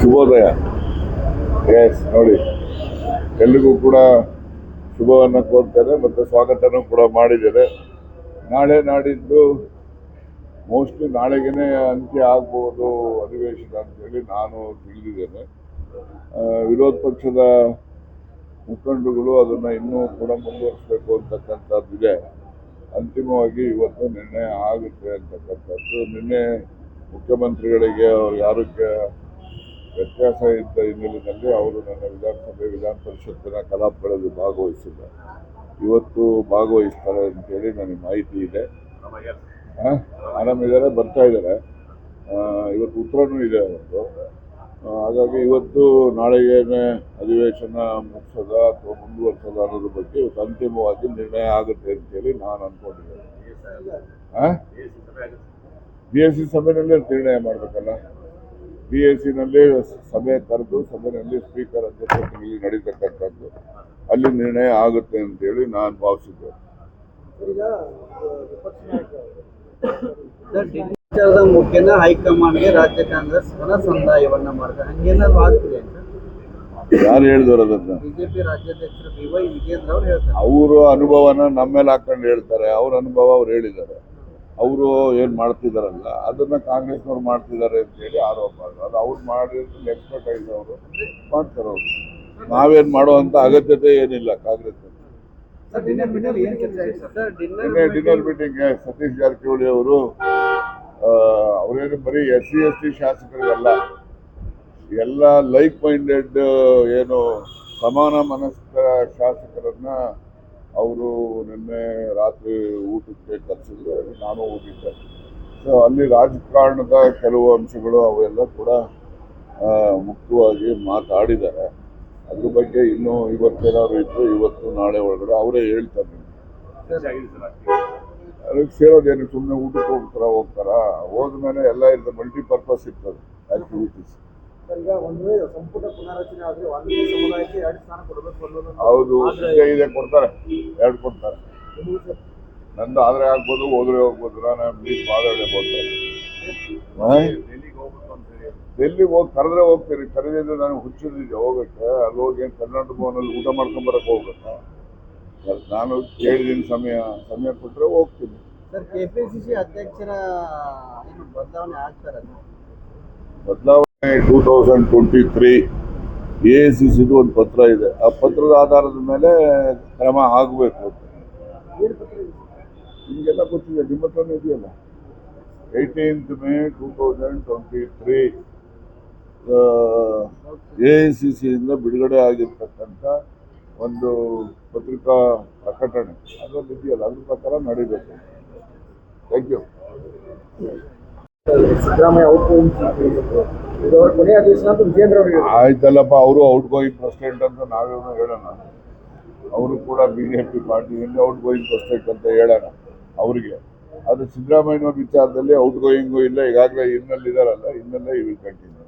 ಶುಭೋದಯ. ಎಸ್ ನೋಡಿ, ಎಲ್ರಿಗೂ ಕೂಡ ಶುಭವನ್ನು ಕೋರ್ತಾರೆ ಮತ್ತು ಸ್ವಾಗತನೂ ಕೂಡ ಮಾಡಿದ್ದಾರೆ ನಾಳೆ ನಾಡಿದ್ದು ಮೋಸ್ಟ್ಲಿ ನಾಳೆಗೇನೆ ಅಂತ್ಯ ಆಗ್ಬೋದು, ಅಧಿವೇಶನ ಅಂತೇಳಿ ನಾನು ತಿಳಿದಿದ್ದೇನೆ. ವಿರೋಧ ಪಕ್ಷದ ಮುಖಂಡರುಗಳು ಅದನ್ನ ಇನ್ನೂ ಕೂಡ ಮುಂದುವರಿಸಬೇಕು ಅಂತಕ್ಕಂಥದ್ದಿದೆ ಅಂತಿಮವಾಗಿ ಇವತ್ತು ನಿರ್ಣಯ ಆಗುತ್ತೆ ಅಂತಕ್ಕಂಥದ್ದು. ನಿನ್ನೆ ಮುಖ್ಯಮಂತ್ರಿಗಳಿಗೆ ಅವ್ರು ಯಾರು ವ್ಯತ್ಯಾಸ ಇದ್ದ ಹಿನ್ನೆಲೆಯಲ್ಲಿ ಅವರು ನನ್ನ ವಿಧಾನಸಭೆ ವಿಧಾನ ಪರಿಷತ್ತಿನ ಕಲಾಪಗಳಲ್ಲಿ ಭಾಗವಹಿಸಿದ್ದಾರೆ. ಇವತ್ತು ಭಾಗವಹಿಸ್ತಾರೆ ಅಂತೇಳಿ ನನಗೆ ಮಾಹಿತಿ ಇದೆ. ಆರಾಮಿದ್ದಾರೆ ಬರ್ತಾ ಇದ್ದಾರೆ. ಇವತ್ತು ಉತ್ತರನೂ ಇದೆ ಆ, ಹಾಗಾಗಿ ಇವತ್ತು ನಾಳೆಗೇನೆ ಅಧಿವೇಶನ ಮುಗಿಸೋದ ಅಥವಾ ಮುಂದುವರ್ಸೋದ ಅನ್ನೋದ್ರ ಬಗ್ಗೆ ಅಂತಿಮವಾಗಿ ನಿರ್ಣಯ ಆಗುತ್ತೆ ಅಂತೇಳಿ ನಾನು ಅನ್ಕೊಂಡಿದ್ದೇನೆ. ಬಿ ಎಸ್ ಸಿ ಸಭೆಯಲ್ಲೇ ನಿರ್ಣಯ ಮಾಡಬೇಕಲ್ಲ? ಬಿ ಎಸ್ ಸಿನಲ್ಲಿ ಸಭೆ ಕರೆದು ಸಭೆಯಲ್ಲಿ ಸ್ಪೀಕರ್ ಅಧ್ಯಕ್ಷತೆಯಲ್ಲಿ ನಡೀತಕ್ಕಂಥದ್ದು ಅಲ್ಲಿ ನಿರ್ಣಯ ಆಗುತ್ತೆ ಅಂತೇಳಿ ನಾನು ಭಾವಿಸಿದ್ದೆ ವಿಚಾರದ ಮುಖ್ಯನ ಹೈಕಮಾಂಡ್ಗೆ ರಾಜ್ಯ ಕಾಂಗ್ರೆಸ್ ಹಣ ಸಂದಾಯವನ್ನ ಮಾಡಿದೆ. ಹಂಗೇನಾದ್ರು ಆಗ್ತಿದೆ ಅಂತ. ಯಾರು ಹೇಳಿದವರು ಅದನ್ನ? ಬಿಜೆಪಿ ರಾಜ್ಯಾಧ್ಯಕ್ಷರು ಬಿ ವೈ ವಿಜೇಂದ್ರ ಅವ್ರು ಹೇಳ್ತಾರೆ. ಅವರು ಅನುಭವನ ನಮ್ಮ ಮೇಲೆ ಹಾಕೊಂಡು ಹೇಳ್ತಾರೆ. ಅವ್ರ ಅನುಭವ ಅವ್ರು ಹೇಳಿದ್ದಾರೆ. ಅವರು ಏನು ಮಾಡ್ತಿದಾರಲ್ಲ ಅದನ್ನ ಕಾಂಗ್ರೆಸ್ನವ್ರು ಮಾಡ್ತಿದ್ದಾರೆ ಅಂತೇಳಿ ಆರೋಪ ಅದು ಅವ್ರು ಮಾಡಿದ್ರು ಎಕ್ಸ್ಪರ್ಟೈಸ್ ಅವರು ಮಾಡ್ತಾರೆ ಅವರು. ನಾವೇನು ಮಾಡುವಂತ ಅಗತ್ಯತೆ ಏನಿಲ್ಲ ಕಾಂಗ್ರೆಸ್ ಡಿನ್ನರ್ ಮೀಟಿಂಗ್ ಸತೀಶ್ ಜಾರಕಿಹೊಳಿ ಅವರು ಅವರೇನು ಬರೀ ಎಸ್ ಸಿ ಎಸ್ ಟಿ ಶಾಸಕರಿಗಲ್ಲ. ಎಲ್ಲ ಲೈಕ್ ಮೈಂಡೆಡ್ ಏನು ಸಮಾನ ಮನಸ್ಕ ಶಾಸಕರನ್ನ ಅವರು ನಿನ್ನೆ ರಾತ್ರಿ ಊಟಕ್ಕೆ ಕರೆಸಿದ್ರು ನಾನು ಹೋಗಿದ್ದೆ ಸೊ ಅಲ್ಲಿ ರಾಜಕಾರಣದ ಕೆಲವು ಅಂಶಗಳು ಅವೆಲ್ಲ ಕೂಡ ಮುಕ್ತವಾಗಿ ಮಾತಾಡಿದ್ದಾರೆ. ಅದ್ರ ಬಗ್ಗೆ ಇನ್ನೂ ಇವತ್ತೇನಾದ್ರು ಇತ್ತು ಇವತ್ತು ನಾಳೆ ಒಳಗಡೆ ಅವರೇ ಹೇಳ್ತಾರೆ. ಅದಕ್ಕೆ ಸೇರೋದೇನು ಸುಮ್ಮನೆ ಊಟಕ್ಕೆ ಹೋಗ್ತಾರ ಹೋಗ್ತಾರ? ಹೋದ್ಮೇಲೆ ಎಲ್ಲ ಮಲ್ಟಿ ಪರ್ಪಸ್ ಇರ್ತದೆ ಆಕ್ಟಿವಿಟೀಸ್ ಸರ್ ಈಗ ಒಂದು ವೇಳೆ ಸಂಪುಟ ಆದ್ರೆ ವಾಲ್ಮೀಕಿ ಸಮುದಾಯಕ್ಕೆ ಎರಡು ಸ್ಥಾನ ಕೊಡಬೇಕು ಅನ್ನೋದು ಹೌದು ಇದೆ ಕೊಡ್ತಾರೆ ಎರಡು ಕೊಡ್ತಾರೆ. ನಂದು ಆದ್ರೆ ಆಗ್ಬೋದು ಹೋದ್ರೆ ಹೋಗ್ಬೋದು ನಾನು ಮೀಟ್ ಕೊಡ್ತಾರೆ ಡೆಲ್ಲಿಗೆ ಹೋಗಿ ಕರೆದ್ರೆ ಹೋಗ್ತೀನಿ ಕರೆದಿದ್ರೆ ನಾನು ಹುಚ್ಚಿದ್ದೆ ಹೋಗಕ್ಕೆ ಅಲ್ಲಿ ಹೋಗಿ ಏನ್ ಕರ್ನಾಟಕ ಭವನಲ್ಲಿ ಊಟ ಮಾಡ್ಕೊಂಡ್ ಬರಕ್ ಹೋಗ್ಬೇಕಾ? ನಾನು ಕೇಳಿದಿನ ಸಮಯ ಸಮಯ ಕೊಟ್ಟರೆ ಹೋಗ್ತೀನಿ. ಸರ್ ಕೆಪಿಸಿಸಿ ಅಧ್ಯಕ್ಷರ ಏನು ಬದಲಾವಣೆ ಆಗ್ತಾರೆ ಬದಲಾವಣೆ two thousand twenty three A C ಸಿದು ಒಂದು ಪತ್ರ ಇದೆ. ಆ ಪತ್ರದ ಆಧಾರದ ಮೇಲೆ ಕ್ರಮ ಆಗಬೇಕು? ನಿಮಗೆಲ್ಲ ಗೊತ್ತಿದೆ ನಿಮ್ಮ ಹತ್ರನೇ ಇದೆಯಲ್ಲ? Eighteenth May two thousand twenty three A C ಸಿಯಿಂದ ಬಿಡುಗಡೆ ಆಗಿರ್ತಕ್ಕಂಥ ಒಂದು ಪತ್ರಿಕಾ ಪ್ರಕಟಣೆ. ಅದರಲ್ಲಿ ಇದೆಯಲ್ಲ ಅದ್ರ ಪ್ರಕಾರ ನಡೀಬೇಕು. Thank you Siddaramaiah. ಆಯ್ತಲ್ಲಪ್ಪ ಅವರು ಔಟ್ ಗೋಯಿಂಗ್ ಪ್ರೆಸಿಡೆಂಟ್ ಅಂತ ನಾವೇನು ಹೇಳೋಣ. ಅವರು ಕೂಡ ಬಿ ಜೆ ಪಿ ಪಾರ್ಟಿಯಿಂದ ಔಟ್ ಗೋಯಿಂಗ್ ಪ್ರೆಸಿಡೆಂಟ್ ಅಂತ ಹೇಳೋಣ ಅವರಿಗೆ. ಅದು ಸಿದ್ದರಾಮಯ್ಯನವ್ರ ವಿಚಾರದಲ್ಲಿ ಔಟ್ ಗೋಯಿಂಗು ಇಲ್ಲ ಈಗಾಗಲೇ ಇನ್ನಲ್ಲಿ ಇದಾರಲ್ಲ ಇನ್ನಲ್ಲೇ ಇವು ಕಂಟಿನ್ಯೂ